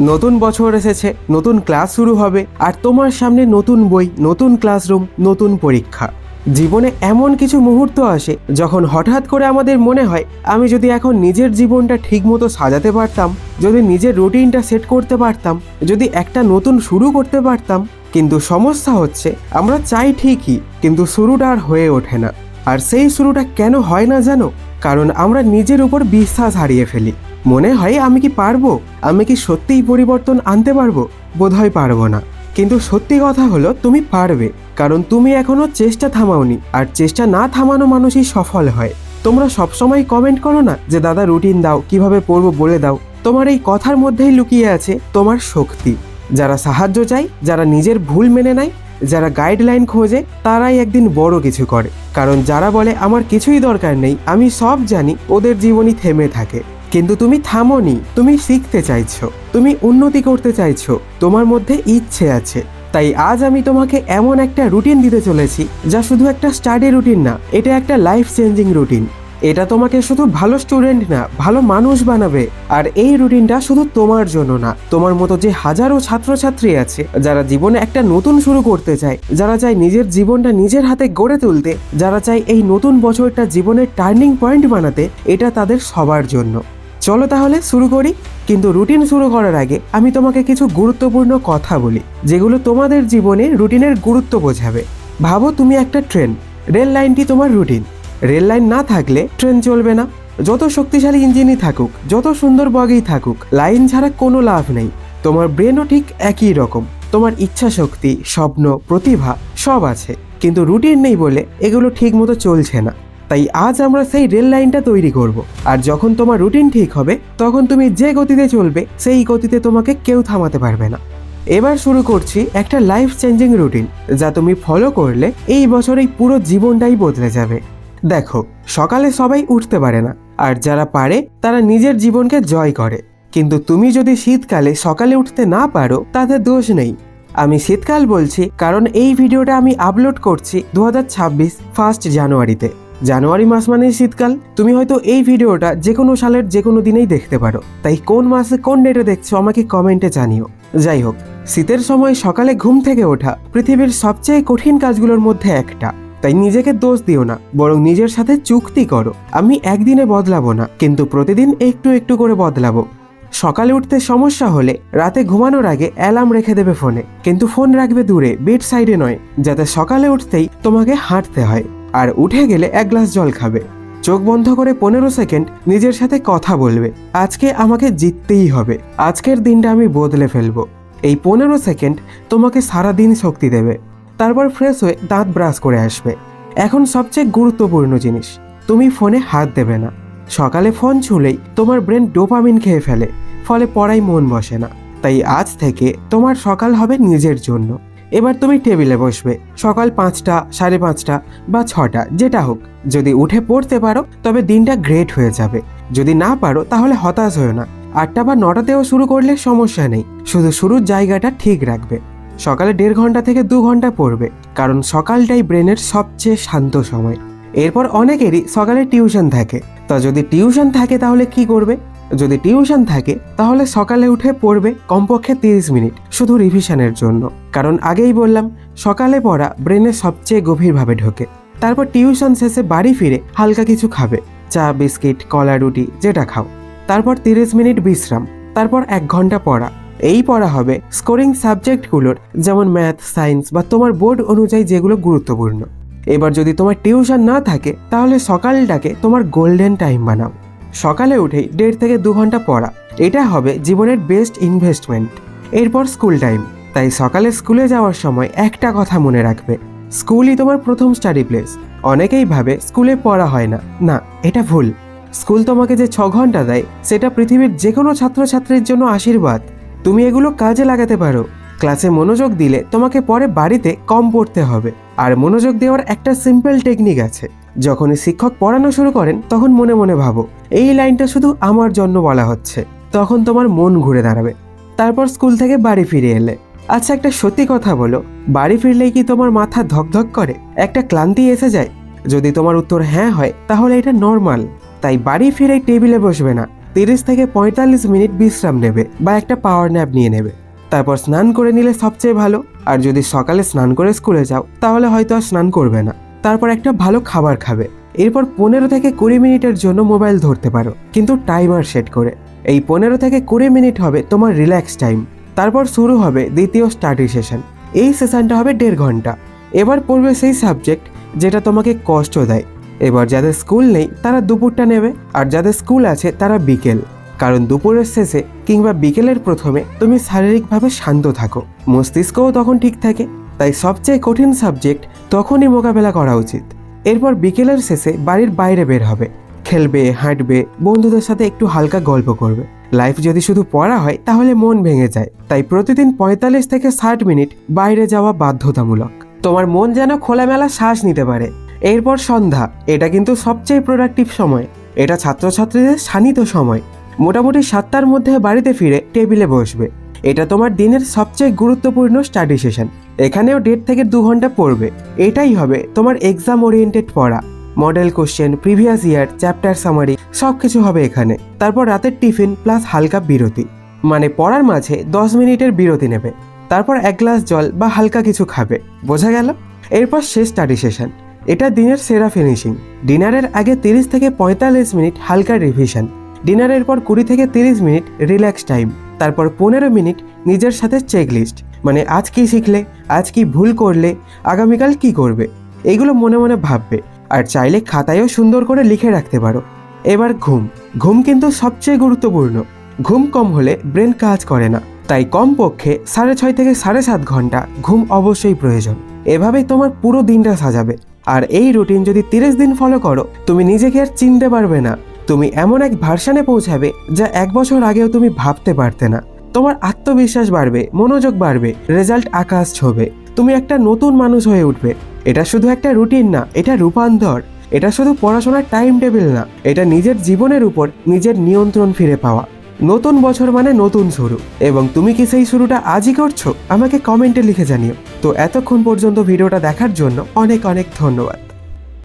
নতুন বছর এসেছে, নতুন ক্লাস শুরু হবে, আর তোমার সামনে নতুন বই, নতুন ক্লাসরুম, নতুন পরীক্ষা। জীবনে এমন কিছু মুহূর্ত আসে, যখন হঠাৎ করে আমাদের মনে হয়, আমি যদি এখন নিজের জীবনটা ঠিকমতো সাজাতে পারতাম, যদি নিজের রুটিনটা সেট করতে পারতাম, যদি একটা নতুন শুরু করতে পারতাম, কিন্তু সমস্যা হচ্ছে, আমরা চাই ঠিকই, কিন্তু শুরুটা আর হয়ে ওঠে না। আর সেই শুরুটা কেন হয় না জানো? কারণ আমরা নিজের উপর বিশ্বাস হারিয়ে ফেলি। মনে হয় আমি কি পারব? আমি কি সত্যিই পরিবর্তন আনতে পারব? বোধহয় পারব না। কিন্তু সত্যি কথা হলো, তুমি পারবে। কারণ তুমি এখনও চেষ্টা থামাওনি, আর চেষ্টা না থামানো মানুষই সফল হয়। তোমরা সবসময় কমেন্ট করো না যে, দাদা রুটিন দাও, কীভাবে পড়ব বলে দাও? তোমার এই কথার মধ্যেই লুকিয়ে আছে তোমার শক্তি। যারা সাহায্য চায়, যারা নিজের ভুল মেনে নেয়, যারা গাইডলাইন খোঁজে, তারাই একদিন বড় কিছু করে। কারণ যারা বলে, আমার কিছুই দরকার নেই, আমি সব জানি, ওদের জীবনই থেমে থাকে। কিন্তু তুমি থামোনি, তুমি শিখতে চাইছো, তুমি উন্নতি করতে চাইছো, তোমার মধ্যে ইচ্ছে আছে। তাই আজ আমি তোমাকে এমন একটা রুটিন দিতে চলেছি, যা শুধু একটা স্টাডি রুটিন না, এটা একটা লাইফ চেঞ্জিং রুটিন। এটা তোমাকে শুধু ভালো স্টুডেন্ট না, ভালো মানুষ বানাবে, আর এই রুটিনটা শুধু তোমার জন্য না, তোমার মতো যে হাজারো ছাত্রছাত্রী আছে, যারা জীবনে একটা নতুন শুরু করতে চায়, যারা চায় নিজের জীবনটা নিজের হাতে গড়ে তুলতে, যারা চায় এই নতুন বছরটা জীবনের টার্নিং পয়েন্ট বানাতে, এটা তাদের সবার জন্য। চলো তাহলে শুরু করি। কিন্তু রুটিন শুরু করার আগে আমি তোমাকে কিছু গুরুত্বপূর্ণ কথা বলি, যেগুলো তোমাদের জীবনে রুটিনের গুরুত্ব বোঝাবে। ভাবো তুমি একটা ট্রেন রেল লাইনটি তোমার রুটিন রেল লাইন না থাকলে ট্রেন চলবে না। যত শক্তিশালী ইঞ্জিনই থাকুক, যত সুন্দর বগেই থাকুক লাইন ছাড়া কোনো লাভ নেই। তোমার ব্রেনও ঠিক একই রকম। তোমার ইচ্ছা শক্তি স্বপ্ন, প্রতিভা সব আছে। কিন্তু রুটিন নেই বলে এগুলো ঠিক মতো চলছে না। তাই আজ আমরা সেই রেল লাইনটা তৈরি করব। আর যখন তোমার রুটিন ঠিক হবে, তখন তুমি যে গতিতে চলবে, সেই গতিতে তোমাকে কেউ থামাতে পারবে না। এবার শুরু করছি একটা লাইফ চেঞ্জিং রুটিন যা তুমি ফলো করলে এই বছর পুরো জীবনটাই বদলে যাবে। দেখো, সকালে সবাই উঠতে পারে না, আর যারা পারে, তারা নিজের জীবনকে জয় করে। কিন্তু তুমি যদি শীতকালে সকালে উঠতে না পারো, তাতে দোষ নেই। আমি শীতকাল বলছি, কারণ এই ভিডিওটা আমি আপলোড করছি দু হাজার ছাব্বিশ ফার্স্ট জানুয়ারিতে জানুয়ারি মাস মানে শীতকাল। তুমি হয়তো এই ভিডিওটা যে কোনো সালের যে কোনো দিনেই দেখতে পারো। তাই কোন মাসে কোন ডেটে দেখছ আমাকে কমেন্টে জানিও। যাই হোক, শীতের সময় সকালে ঘুম থেকে ওঠা পৃথিবীর সবচেয়ে কঠিন কাজগুলোর মধ্যে একটা। তাই নিজেকে দোষ দিও না, বরং নিজের সাথে চুক্তি করো। আমি একদিনে বদলাবো না, কিন্তু প্রতিদিন একটু একটু করে বদলাবো। সকালে উঠতে সমস্যা হলে রাতে ঘুমানোর আগে অ্যালার্ম রেখে দেবে ফোনে। কিন্তু ফোন রাখবে দূরে, বেড সাইডে নয়, যাতে সকালে উঠতেই তোমাকে হাঁটতে হয়। আর উঠে গেলে এক গ্লাস জল খাবে। চোখ বন্ধ করে পনেরো সেকেন্ড নিজের সাথে কথা বলবে। আজকে আমাকে জিততেই হবে। আজকের দিনটা আমি বদলে ফেলব। এই পনেরো সেকেন্ড তোমাকে সারা দিন শক্তি দেবে। তারপর ফ্রেশ হয়ে দাঁত ব্রাশ করে আসবে। এখন সবচেয়ে গুরুত্বপূর্ণ জিনিস, তুমি ফোনে হাত দেবে না। সকালে ফোন ছুলেই তোমার ব্রেন ডোপামিন খেয়ে ফেলে, ফলে পড়াই মন বসে না। তাই আজ থেকে তোমার সকাল হবে নিজের জন্য। এবার তুমি টেবিলে বসবে। সকাল পাঁচটা, সাড়ে পাঁচটা বা ছটা, যেটা হোক। যদি উঠে পড়তে পারো, তবে দিনটা গ্রেট হয়ে যাবে। যদি না পারো, তাহলে হতাশ হয়েও না। আটটা বা নটাতেও শুরু করলে সমস্যা নেই। শুধু শুরুর জায়গাটা ঠিক রাখবে। সকালে দেড় ঘণ্টা থেকে দু ঘণ্টা পড়বে, কারণ সকালটাই ব্রেনের সবচেয়ে শান্ত সময়। এরপর অনেকেরই সকালে টিউশন থাকে। তা যদি টিউশন থাকে, তাহলে কি করবে? যদি টিউশন থাকে, তাহলে সকালে উঠে পড়বে কমপক্ষে তিরিশ মিনিট, শুধু রিভিশনের জন্য। কারণ আগেই বললাম, সকালে পড়া ব্রেনে সবচেয়ে গভীরভাবে ঢোকে। তারপর টিউশন শেষে বাড়ি ফিরে হালকা কিছু খাবে। চা, বিস্কিট, কলা, রুটি, যেটা খাও। তারপর তিরিশ মিনিট বিশ্রাম। তারপর এক ঘণ্টা পড়া। এই পড়া হবে স্কোরিং সাবজেক্টগুলোর যেমন ম্যাথ সায়েন্স বা তোমার বোর্ড অনুযায়ী যেগুলো গুরুত্বপূর্ণ। এবার যদি তোমার টিউশন না থাকে, তাহলে সকালটাকে তোমার গোল্ডেন টাইম বানাও। সকালে উঠেই দেড় থেকে দু ঘণ্টা পড়া। এটা হবে জীবনের বেস্ট ইনভেস্টমেন্ট এরপর স্কুল টাইম তাই সকালে স্কুলে যাওয়ার সময় একটা কথা মনে রাখবে। স্কুলই তোমার প্রথম স্টাডি প্লেস অনেকেই ভাবে স্কুলে পড়া হয় না। না, এটা ভুল। স্কুল তোমাকে যে ছ ঘণ্টা দেয়, সেটা পৃথিবীর যে কোনো ছাত্রছাত্রীর জন্য আশীর্বাদ। তুমি এগুলো কাজে লাগাতে পারো। ক্লাসে মনোযোগ দিলে তোমাকে পরে বাড়িতে কম পড়তে হবে। আর মনোযোগ দেওয়ার একটা সিম্পল টেকনিক আছে। যখনই শিক্ষক পড়ানো শুরু করেন, তখন মনে মনে ভাবো, এই লাইনটা শুধু আমার জন্য বলা হচ্ছে। তখন তোমার মন ঘুরে দাঁড়াবে। তারপর স্কুল থেকে বাড়ি ফিরে এলে। আচ্ছা একটা সত্যি কথা বলো, বাড়ি ফিরলেই কি তোমার মাথা ধকধক করে? একটা ক্লান্তি এসে যায়। যদি তোমার উত্তর হ্যাঁ হয়, তাহলে এটা নর্মাল তাই বাড়ি ফিরে টেবিলে বসবে না। তিরিশ থেকে পঁয়তাল্লিশ মিনিট বিশ্রাম নেবে বা একটা পাওয়ার ন্যাপ নিয়ে নেবে। তারপর স্নান করে নিলে সবচেয়ে ভালো। আর যদি সকালে স্নান করে স্কুলে যাও, তাহলে হয়তো আর স্নান করবে না। তারপর একটা ভালো খাবার খাবে। এরপর পনেরো থেকে কুড়ি মিনিটের জন্য মোবাইল ধরতে পারো, কিন্তু টাইমার সেট করে। এই পনেরো থেকে কুড়ি মিনিট হবে তোমার রিল্যাক্স টাইম। তারপর শুরু হবে দ্বিতীয় স্টাডি সেশন। এই সেশনটা হবে দেড় ঘণ্টা। এবার পড়বে সেই সাবজেক্ট যেটা তোমাকে কষ্ট দেয়। এবার যাদের স্কুল নেই, তারা দুপুরটা নেবে। আর যাদের স্কুল আছে, তারা বিকেল। কারণ দুপুরের শেষে কিংবা বিকেলের প্রথমে তুমি শারীরিকভাবে শান্ত থাকো। মস্তিষ্কও তখন ঠিক থাকে, তাই সবচেয়ে কঠিন সাবজেক্ট তখনই মোকাবেলা করা উচিত। এরপর বিকেলের শেষে বাড়ির বাইরে বের হবে। খেলবে, হাঁটবে, বন্ধুদের সাথে একটু হালকা গল্প করবে। লাইফ যদি শুধু পড়া হয়, তাহলে মন ভেঙে যায়, তাই প্রতিদিন পঁয়তাল্লিশ থেকে ষাট মিনিট বাইরে যাওয়া বাধ্যতামূলক। তোমার মন যেন খোলামেলা শ্বাস নিতে পারে। এরপর সন্ধ্যা, এটা কিন্তু সবচেয়ে প্রোডাক্টিভ সময়। এটা ছাত্রছাত্রীদের শানিত সময়। মোটামুটি সাতটার মধ্যে বাড়িতে ফিরে টেবিলে বসবে। এটা তোমার দিনের সবচেয়ে গুরুত্বপূর্ণ স্টাডি সেশন। এখানেও দেড় থেকে দু ঘণ্টা পড়বে। এটাই হবে তোমার এক্সাম ওরিয়েন্টেড পড়া। Model question previous year chapter summary সব কিছু হবে এখানে। তারপর রাতের টিফিন প্লাস হালকা বিরতি। মানে পড়ার মাঝে দশ মিনিটের বিরতি নেবে। তারপর এক গ্লাস জল বা হালকা কিছু খাবে। বোঝা গেল? এরপর শেষ স্টাডি সেশন। এটা দিনের সেরা ফিনিশিং ডিনারের আগে তিরিশ থেকে পঁয়তাল্লিশ মিনিট হালকা রিভিশন ডিনারের পর কুড়ি থেকে তিরিশ মিনিট রিল্যাক্স টাইম, তারপর পনেরো মিনিট নিজের সাথে চেক লিস্ট মানে আজ কি শিখলে, আজ কি ভুল করলে, আগামীকাল কি করবে, এগুলো মনে মনে ভাববে। আর চাইলে খাতায়ও সুন্দর করে লিখে রাখতে পারো। এবার ঘুম। ঘুম কিন্তু সবচেয়ে গুরুত্বপূর্ণ। ঘুম কম হলে ব্রেন কাজ করে না। তাই কমপক্ষে সাড়ে ছয় থেকে সাড়ে সাত ঘণ্টা ঘুম অবশ্যই প্রয়োজন। এভাবেই তোমার পুরো দিনটা সাজাবে। আর এই রুটিন যদি তিরিশ দিন ফলো করো, তুমি নিজেকে আর চিনতে পারবে না। তুমি এমন এক ভার্সানে পৌঁছাবে যা এক বছর আগেও তুমি ভাবতে পারতে না। তোমার আত্মবিশ্বাস বাড়বে, মনোযোগ বাড়বে, রেজাল্ট আকাশ ছোবে। তুমি একটা নতুন মানুষ হয়ে উঠবে। এটা শুধু একটা রুটিন না, এটা রূপান্তর। এটা শুধু পড়াশোনার টাইম টেবিল না, এটা নিজের জীবনের উপর নিজের নিয়ন্ত্রণ ফিরে পাওয়া। নতুন বছর মানে নতুন শুরু। এবং তুমি কি সেই শুরুটা আজই করছ? আমাকে কমেন্টে লিখে জানিও। তো এতক্ষণ পর্যন্ত ভিডিওটা দেখার জন্য অনেক অনেক ধন্যবাদ।